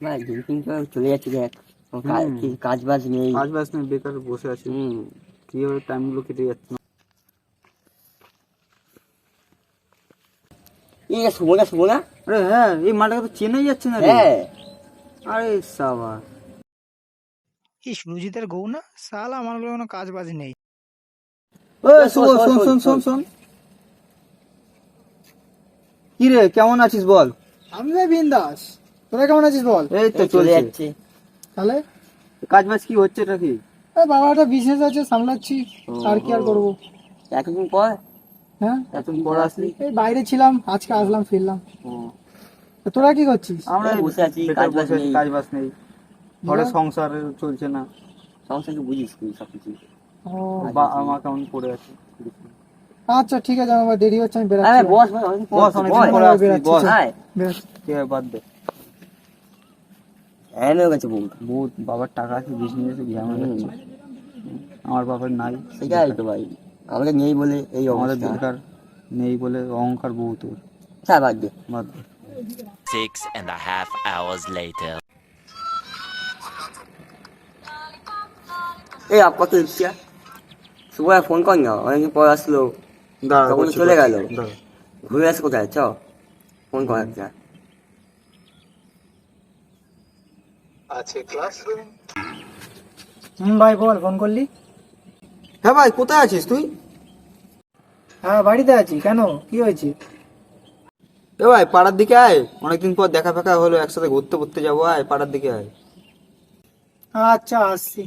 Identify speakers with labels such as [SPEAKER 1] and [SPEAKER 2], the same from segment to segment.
[SPEAKER 1] ভাই দিন দিন করে চলে যাচ্ছে দেখ। কাজ বাজ নেই।
[SPEAKER 2] কাজ বাজ নেই বেকার বসে আছি।
[SPEAKER 1] হুম।
[SPEAKER 2] কীভাবে টাইমগুলো কেটে যাচ্ছে?
[SPEAKER 1] এই যে শুভ না শুভ না
[SPEAKER 2] আরে হ্যাঁ এই মাঠটা তো চেনাই যাচ্ছে না রে।
[SPEAKER 1] হ্যাঁ।
[SPEAKER 2] আরে সাবা।
[SPEAKER 3] এই সুরজিতের গৌ না? সালা আমার কোনো কাজ বাজ নেই।
[SPEAKER 2] ও শুভ শোন শোন শোন শোন কি রে কেমন আছিস বল?
[SPEAKER 3] আমি ভাই বিন্দাস। তোরা কেমন আছিস বল?
[SPEAKER 2] এই তো
[SPEAKER 1] চলে যাচ্ছে।
[SPEAKER 3] তাহলে?
[SPEAKER 2] কাজ বাজ কি হচ্ছে এটা কি
[SPEAKER 3] এই বাবাটা বিশেষ আছে সামলাচ্ছি। আর কি আর করব?
[SPEAKER 1] এতদিন পর?
[SPEAKER 3] হ্যাঁ?
[SPEAKER 2] এতদিন পর আসলি?
[SPEAKER 3] এই বাইরে ছিলাম আজকে আসলাম ফিরলাম। তোরা কি করছিস?
[SPEAKER 2] আমরা
[SPEAKER 1] বসে আছি, কাজ বাজ নেই।
[SPEAKER 2] কাজ বাজ নেই ঘরে
[SPEAKER 3] না?
[SPEAKER 2] সংসার চলছে না।
[SPEAKER 1] সংসারকে বুঝিস তুই সব কিছু
[SPEAKER 3] ও।
[SPEAKER 2] বা আমার কেমন পড়ে আছে।
[SPEAKER 3] আচ্ছা ঠিক আছে আমার দেরি হচ্ছে আমি বেরাচ্ছি।
[SPEAKER 1] বস
[SPEAKER 2] বস
[SPEAKER 1] বস।
[SPEAKER 2] পরে বাদ দে।
[SPEAKER 1] হ্যাঁ হয়ে গেছে
[SPEAKER 2] বহুত বাবার টাকা আছে বিজনেস। আমার বাবার নাই।
[SPEAKER 1] সেটাই তো ভাই। আমাদের নেই বলে এই
[SPEAKER 2] আমাদের বেকার নেই বলে অহংকার বহুত ওর।
[SPEAKER 1] হ্যাঁ বাদ দে।
[SPEAKER 2] বাদ দে।
[SPEAKER 4] Six and a half hours later.
[SPEAKER 1] এই আপ কত ইচ্ছা শুভ ফোন কর না। অনেকদিন পর আসলো। তখন চলে গেল। ঘুরে আসে কোথায়? চ ফোন কর একটা।
[SPEAKER 3] হুম ভাই বল ফোন করলি?
[SPEAKER 2] হ্যাঁ ভাই কোথায় আছিস তুই?
[SPEAKER 3] হ্যাঁ বাড়িতে আছি। কেন? কি হয়েছে?
[SPEAKER 2] এ ভাই পাড়ার দিকে আয়। অনেকদিন পর দেখা ফেকা হলো একসাথে ঘুরতে ঘুরতে যাব। আয় পাড়ার দিকে আয়।
[SPEAKER 3] আচ্ছা আসছি।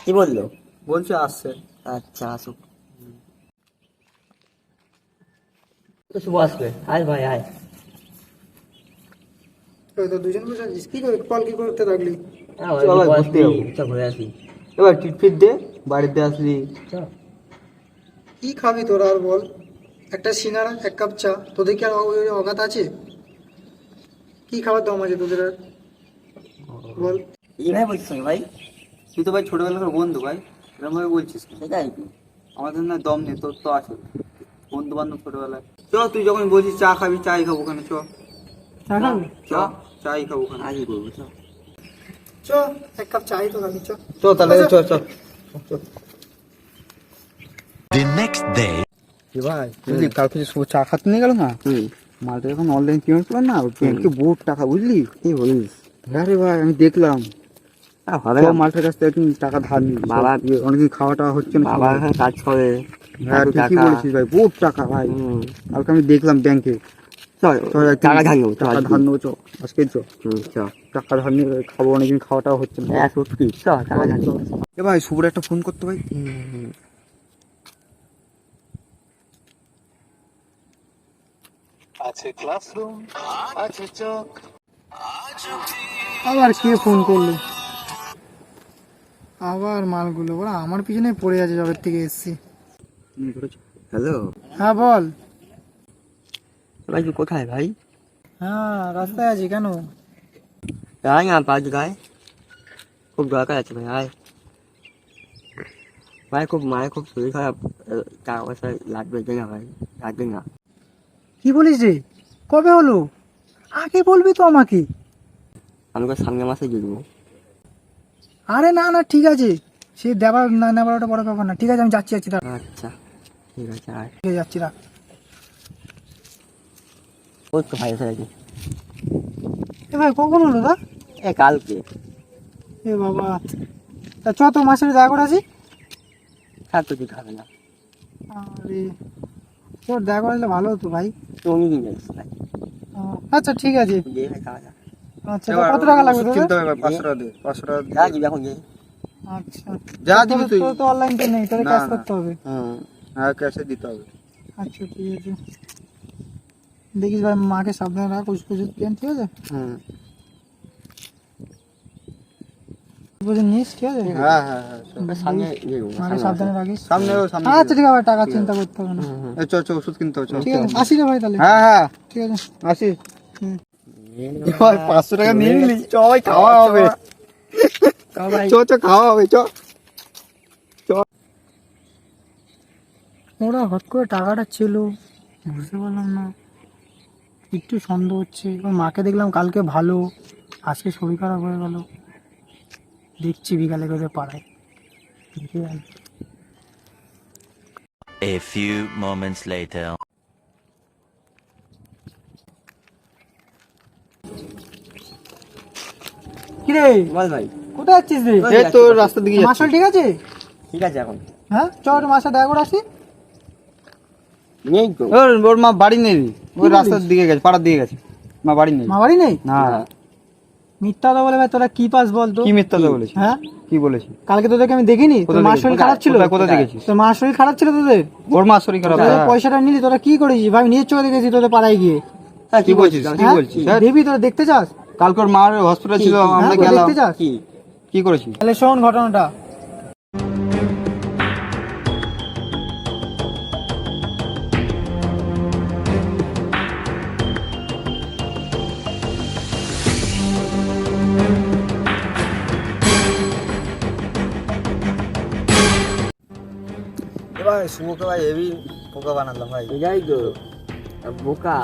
[SPEAKER 1] কি বলল?
[SPEAKER 2] বলছে আসছে।
[SPEAKER 1] আচ্ছা আসুক। শুভ আসবে। আয় ভাই আয়।
[SPEAKER 3] তো দুজন বসে আছিস? কি করে কল কি করতে থাকলি
[SPEAKER 1] হ্যাঁ,
[SPEAKER 2] চল ভাই,
[SPEAKER 1] অনেকদিন পর
[SPEAKER 2] ঘুরতে যাব।
[SPEAKER 1] চ ঘুরে আসি।
[SPEAKER 2] এবার টিট ফিট দে বাড়িতে আসলি।
[SPEAKER 3] কি খাবি তোরা আর বল? একটা সিনারা এক কাপ চা। তোদের কি আর অগাত আছে? কি খাবার দম আছে তোদের আর? বল।
[SPEAKER 1] এইভাবে বলছিস ভাই?
[SPEAKER 2] তুই তো ভাই ছোটবেলাকার বন্ধু ভাই এরকম ভাবে বলছিস?
[SPEAKER 1] সেটাই।
[SPEAKER 2] আমাদের না দম নেই তোর তো আছে। বন্ধু বান্ধব ছোটবেলায়। চ তুই যখন বলছিস চা খাবি চাই খাব কেন চ
[SPEAKER 3] চা খাবি
[SPEAKER 2] চ চাই খাব
[SPEAKER 1] আজই করব চ
[SPEAKER 3] চ এক কাপ চাই তো খাবি চ
[SPEAKER 2] চ তাহলে চ চ
[SPEAKER 4] The next day.
[SPEAKER 2] ভাই বুঝলি কালকে যে চা খাতে নিয়ে গেল না মালটা যখন অনলাইন পেমেন্ট করলাম না ব্যাংকে বহুত টাকা বুঝলি
[SPEAKER 1] কি বলিস
[SPEAKER 2] হ্যাঁ রে ভাই আমি দেখলাম
[SPEAKER 1] না
[SPEAKER 2] মালটার কাছ থেকে টাকা ধার নিই
[SPEAKER 1] বাবা-
[SPEAKER 2] অনেকদিন খাওয়া টাওয়া হচ্ছে না
[SPEAKER 1] বাবা কাজ করে
[SPEAKER 2] হ্যাঁ ঠিকই
[SPEAKER 1] টাকা।
[SPEAKER 2] বলেছিস ভাই বহুত টাকা ভাই কালকে আমি দেখলাম ব্যাংকে
[SPEAKER 1] টাকা ধার নেব
[SPEAKER 2] টাকা ধার নেব। চ আজকে চ টাকা ধার নিয়ে খাব অনেকদিন খাওয়া হচ্ছে না
[SPEAKER 1] সত্যি চ টাকা ধার নেব।
[SPEAKER 2] এ ভাই শুভর একটা ফোন করতে ভাই।
[SPEAKER 3] আবার কে ফোন করল? আবার মালগুলো ওরা আমার পিছনে পড়ে আছে জবের থেকে এসছি।
[SPEAKER 1] হ্যালো
[SPEAKER 3] হ্যাঁ বল।
[SPEAKER 1] ভাই কোথায় ভাই
[SPEAKER 3] হ্যাঁ রাস্তায় আছি কেন
[SPEAKER 1] আয় না পাঁচ গায়ে খুব দরকার আছে ভাই আয় ভাই খুব মায়ের খুব শরীর খারাপ টাকা পয়সা লাগবে না ভাই লাগবে না
[SPEAKER 3] কি বলিস রে কবে হলো আগে বলবি তো আমাকে
[SPEAKER 1] আমি তো সামনের মাসে দিয়ে দেবো
[SPEAKER 3] আরে না না ঠিক আছে সে দেবার না নেবার ওটা বড় ব্যাপার না ঠিক আছে আমি যাচ্ছি যাচ্ছি
[SPEAKER 1] আচ্ছা ঠিক আছে
[SPEAKER 3] আছে, যাচ্ছি রাখ
[SPEAKER 1] ওই তো ভাই এসে গেছে
[SPEAKER 3] এ ভাই কখন হলো দা
[SPEAKER 1] এ কালকে।
[SPEAKER 3] এ বাবা। তা চ তো মাসের দেখা করে আসি
[SPEAKER 1] স্যার তো দিতে হবে না।
[SPEAKER 3] আরে তোর দেখা করলে ভালো হতো ভাই।
[SPEAKER 1] তুমি নিয়ে যাচ্ছি ভাই
[SPEAKER 3] আচ্ছা ঠিক আছে। আচ্ছা কত টাকা লাগবে
[SPEAKER 2] হবে ভাই, পাঁচশো টাকা দে পাঁচশো টাকা দে।
[SPEAKER 1] যা দিবি এখন গিয়ে
[SPEAKER 3] আচ্ছা।
[SPEAKER 2] যা দিবি তুই।
[SPEAKER 3] তো অনলাইন পে নেই তোরে ক্যাশ করতে হবে।
[SPEAKER 1] হুম
[SPEAKER 2] হ্যাঁ ক্যাশে দিতে হবে।
[SPEAKER 3] আচ্ছা ঠিক আছে। দেখিস ভাই মাকে সাবধানে রাখ ওষুধ ওষুধ কেন ঠিক আছে
[SPEAKER 1] হুম
[SPEAKER 3] ওষুধ নিস ঠিক আছে
[SPEAKER 2] হ্যাঁ হ্যাঁ হ্যাঁ চল।
[SPEAKER 1] ওটা সামনে দিয়ে দেবো
[SPEAKER 3] মাকে সাবধানে রাখিস
[SPEAKER 2] সামনে ও, সামনে
[SPEAKER 3] আচ্ছা ঠিক আছে টাকা চিন্তা করতে হবে না
[SPEAKER 2] এ, চ চ ওষুধ কিনতে হবে চল
[SPEAKER 3] ঠিক আছে আসি রে ভাই তাহলে
[SPEAKER 2] হ্যাঁ হ্যাঁ
[SPEAKER 3] ঠিক আছে
[SPEAKER 2] আসি
[SPEAKER 3] হুম।
[SPEAKER 2] ভাই পাঁচশো টাকা নিয়ে নিলি চ ভাই খাওয়া হবে
[SPEAKER 1] ভাই
[SPEAKER 2] চ চ খাওয়া হবে চ
[SPEAKER 3] ওরা হট করে টাকাটা ছিল বুঝতে পারলাম না একটু সন্দেহ হচ্ছে ওর মাকে দেখলাম কালকে ভালো আজকে শরীর খারাপ হয়ে গেল। দেখছি বিকালে করে পাড়ায়।
[SPEAKER 4] A few moments later.
[SPEAKER 3] কি রে
[SPEAKER 1] বল ভাই।
[SPEAKER 3] কোথায় যাচ্ছিস রে?
[SPEAKER 2] এই তো রাস্তার দিকে যাচ্ছি।
[SPEAKER 3] মাসল ঠিক আছে?
[SPEAKER 1] ঠিক আছে এখন।
[SPEAKER 3] হ্যাঁ? চ একটু মাসা দেখা করে আসি।
[SPEAKER 1] নেই তো।
[SPEAKER 2] ওর ওর মা বাড়ি নেই। ওই রাস্তার দিকে গেছে পাড়ার দিকে গেছে। মা বাড়ি নেই।
[SPEAKER 3] মা বাড়ি নেই?
[SPEAKER 2] না।
[SPEAKER 3] মিথ্যা কথা বলে ভাই তোরা কি পাস বলতো?
[SPEAKER 2] কি মিথ্যা কথা
[SPEAKER 3] হ্যাঁ?
[SPEAKER 2] কি বলেছি
[SPEAKER 3] কালকে তোদেরকে আমি দেখিনি? তোর মার শরীর খারাপ ছিল?
[SPEAKER 2] দেখেছিস?
[SPEAKER 3] তোর মার শরীর খারাপ ছিল তোদের?
[SPEAKER 2] ওর মা শরীর খারাপ হ্যাঁ।
[SPEAKER 3] পয়সাটা নিলি তোরা কি করেছিস? ভাই নিজের চোখে দেখেছি তোদের পাড়ায় গিয়ে।
[SPEAKER 1] হ্যাঁ
[SPEAKER 2] কি বলছিস? কি
[SPEAKER 3] হ্যাঁ?
[SPEAKER 2] বলছিস? হ্যাঁ?
[SPEAKER 3] দেবী তোরা দেখতে চাস?
[SPEAKER 2] কালকে ওর মার হসপিটাল ছিল
[SPEAKER 3] হ্যাঁ,
[SPEAKER 2] আমরা গেলাম।
[SPEAKER 3] দেখতে চাস?
[SPEAKER 1] কি?
[SPEAKER 2] কি করেছি
[SPEAKER 3] তাহলে শোন ঘটনাটা।
[SPEAKER 2] এবার শুভকে ভাই হেভি পোকা বানালাম ভাই।
[SPEAKER 1] এটাই তো। বোকা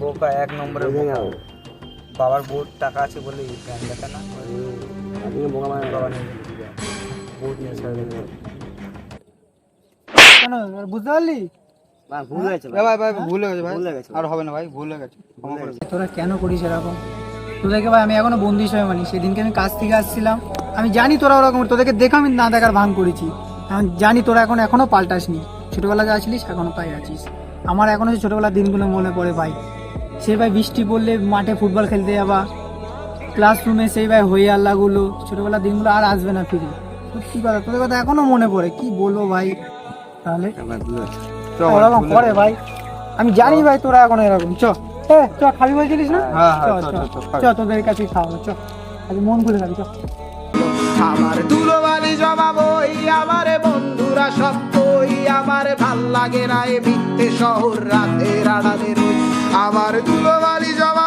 [SPEAKER 2] পোকা। এক নম্বরের
[SPEAKER 1] বুঝে
[SPEAKER 2] বোকা বাবার বহুত টাকা আছে বলে জ্ঞান দেখে না?
[SPEAKER 1] আপনি বোকা মানে
[SPEAKER 2] বাবা নিয়ে বহুত নিয়ে
[SPEAKER 3] কেন? বুঝতে পারলি?
[SPEAKER 1] বা ভুল হয়েছে
[SPEAKER 2] ভাই ভাই ভাই ভুল হয়ে গেছে ভাই।
[SPEAKER 1] ভুল হয়ে গেছে।
[SPEAKER 2] আর হবে না ভাই ভুল হয়ে গেছে।
[SPEAKER 3] তোরা কেন করিস এরকম? তোদেরকে ভাই আমি এখনও বন্দি হিসেবে মানি সেদিনকে আমি কাজ থেকে আসছিলাম। আমি জানি তোরা ওরকম তোদেরকে দেখে আমি না দেখার ভান করেছি। জানি তোরা এখন এখনও পাল্টাসনি। ছোটবেলায় যা ছিলিস এখনও তাই আছিস। আমার এখনও সেই ছোটবেলার দিনগুলো মনে পড়ে ভাই। সে ভাই বৃষ্টি পড়লে মাঠে ফুটবল খেলতে যাবা। ক্লাসরুমে সেই ভাই হই আল্লাহগুলো। ছোটবেলার দিনগুলো আর আসবে না ফিরে। সত্যি কথা? তোদের কথা এখনও মনে পড়ে। কি বলব ভাই? তাহলে?
[SPEAKER 2] চ ভাই,
[SPEAKER 3] ওরকম করে ভাই। আমি জানি ভাই তোরা এখন এরকম। চ চ খাবি বলছিলিস না?
[SPEAKER 2] হ্যাঁ, হ্যাঁ,
[SPEAKER 3] চ,
[SPEAKER 2] চ,
[SPEAKER 3] তোদের কাছে খাওয়াবো। চ আজ মন খুলে খাবি চ।
[SPEAKER 5] আমার দুলোবালি জবাব ওই আমার বন্ধুরা সব কই আমার ভালো লাগে না এ মিথ্যে শহর রাতে রাড়ালে রই আমার দুলোবালি জবাব